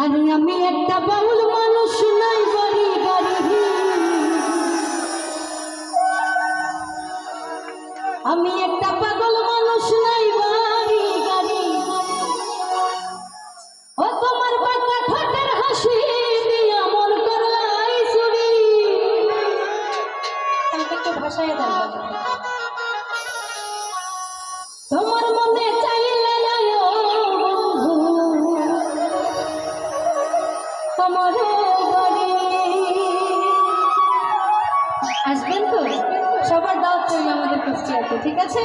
আরে আমি একটা বাউল মানুষ নাই, বাড়ি গাড়ি আমি একটা পাগল মানুষ নাই, বাড়ি গাড়ি ও তোমার বাঁকা ঠোঁটের হাসি দিয়া মন করলাই চুরি ভাষায় দেন আসবেন তো? সবার দাওয়াত রইল আমাদের কুষ্টিয়াতে ঠিক আছে?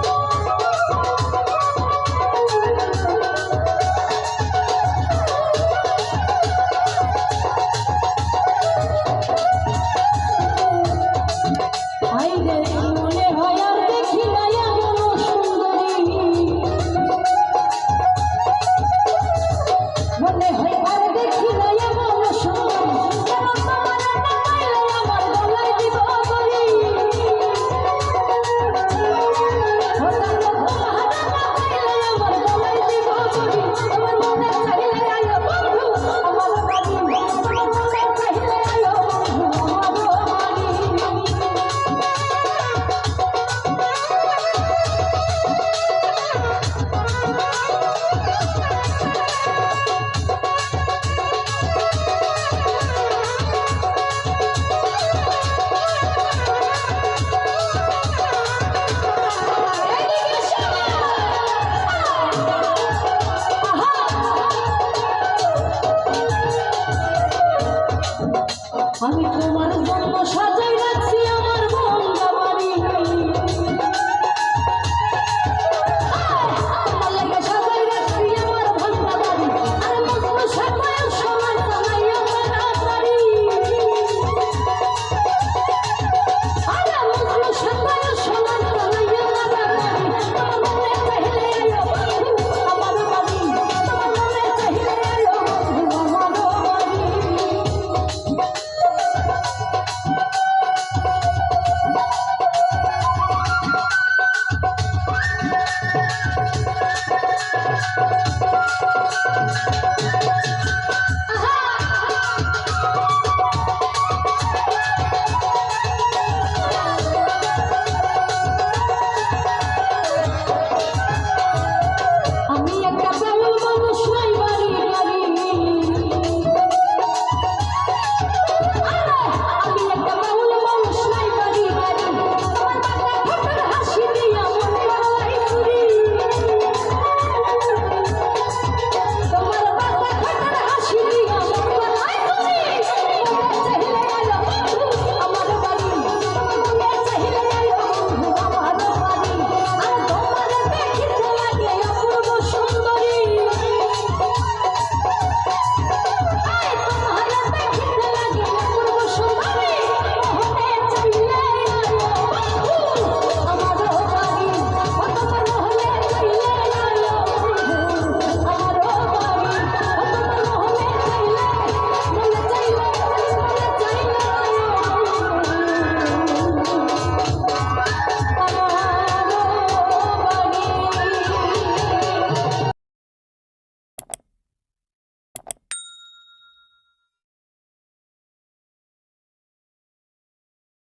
会哭吗